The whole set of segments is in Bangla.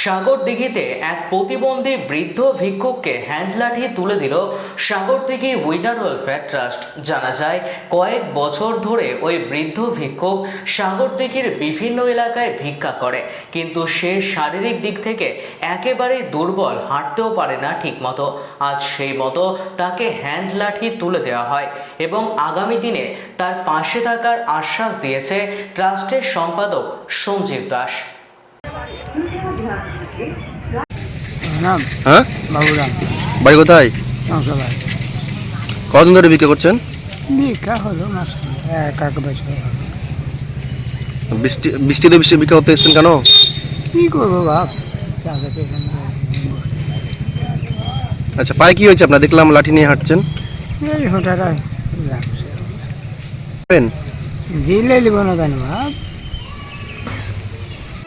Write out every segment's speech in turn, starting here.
সাগর দিঘিতে এক প্রতিবন্ধী বৃদ্ধ ভিক্ষুককে হ্যান্ডলাঠি তুলে দিল Sagar Dighi winner welfare trust. জানা যায়, কয়েক বছর ধরে ওই বৃদ্ধ ভিক্ষুক সাগর দিঘির বিভিন্ন এলাকায় ভিক্ষা করে, কিন্তু সে শারীরিক দিক থেকে একেবারেই দুর্বল, হাঁটতেও পারে না ঠিকমতো। আজ সেই মতো তাকে হ্যান্ড লাঠি তুলে দেওয়া হয় এবং আগামী দিনে তার পাশে থাকার আশ্বাস দিয়েছে ট্রাস্টের সম্পাদক সঞ্জীব দাস। হ্যাঁ? বাড়ি কোথায়? কতদিন ধরে বিক্রি করছেন। বৃষ্টি বৃষ্টিতে বৃষ্টি বিক্রি করতে এসেছেন কেন? কী করব বাপ। আচ্ছা পায়ে কি হয়েছে আপনার? দেখলাম লাঠি নিয়ে হাঁটছেন। এই দিলে নিব না কেন বাপ?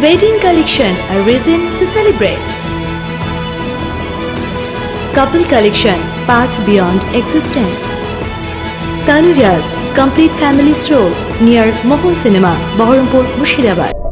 Wedding collection, a reason to celebrate. Couple collection, path beyond existence. Tanuja's complete family stroll near Mohol Cinema, Baharampur, Mushirabad.